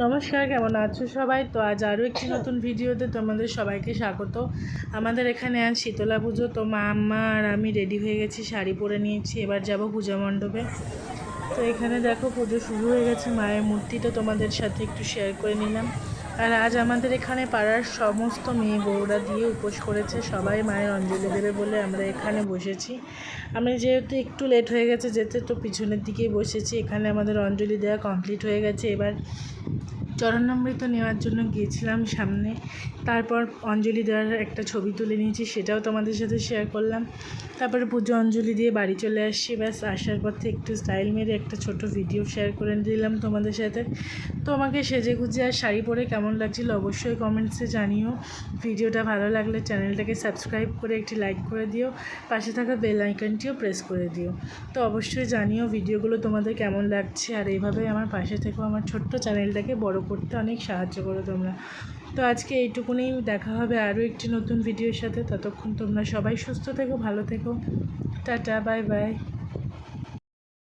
নমস্কার কেমন আছো সবাই? তো আজ আরও একটি নতুন ভিডিওতে তোমাদের সবাইকে স্বাগত। আমাদের এখানে আজ শীতলা পুজো তো মা আম্মা আর আমি রেডি হয়ে গেছি শাড়ি পরে নিয়েছি এবার যাব পূজা মণ্ডপে। তো এখানে দেখো পুজো শুরু হয়ে গেছে মায়ের মূর্তিটা তোমাদের সাথে একটু শেয়ার করে নিলাম। আর আজ আমাদের এখানে পাড়ার সমস্ত মেয়ে বউরা দিয়ে উপোস করেছে। সবাই মায়ের অঞ্জলি দেবে বলে আমরা এখানে বসেছি। আমি যেহেতু একটু লেট হয়ে গেছে, যেতে তো পিছনের দিকেই বসেছি। এখানে আমাদের অঞ্জলি দেওয়া কমপ্লিট হয়ে গেছে। এবার চরণামৃত নেওয়ার জন্য গিয়েছিলাম সামনে। তারপর অঞ্জলি দেওয়ার একটা ছবি তুলে নিয়েছি, সেটাও তোমাদের সাথে শেয়ার করলাম। তারপরে পুজো অঞ্জলি দিয়ে বাড়ি চলে আসছি, ব্যাস আসার পথে একটু স্টাইল মেরে একটা ছোট ভিডিও শেয়ার করে দিলাম তোমাদের সাথে। তো আমাকে সেজে গুজে আর শাড়ি পরে কেমন লাগছিল অবশ্যই কমেন্টসে জানিও। ভিডিওটা ভালো লাগলে চ্যানেলটাকে সাবস্ক্রাইব করে একটি লাইক করে দিও, পাশে থাকা বেল আইকনটিও প্রেস করে দিও। তো অবশ্যই জানিও ভিডিওগুলো তোমাদের কেমন লাগছে, আর এইভাবেই আমার পাশে থেকেও আমার ছোট্ট চ্যানেলটাকে বড় করতে অনেক সাহায্য করো তোমরা। তো আজকে এইটুকুনেই দেখা হবে আরও একটি নতুন ভিডিওর সাথে। ততক্ষণ তোমরা সবাই সুস্থ থেকো, ভালো থেকো। Tata, bye bye.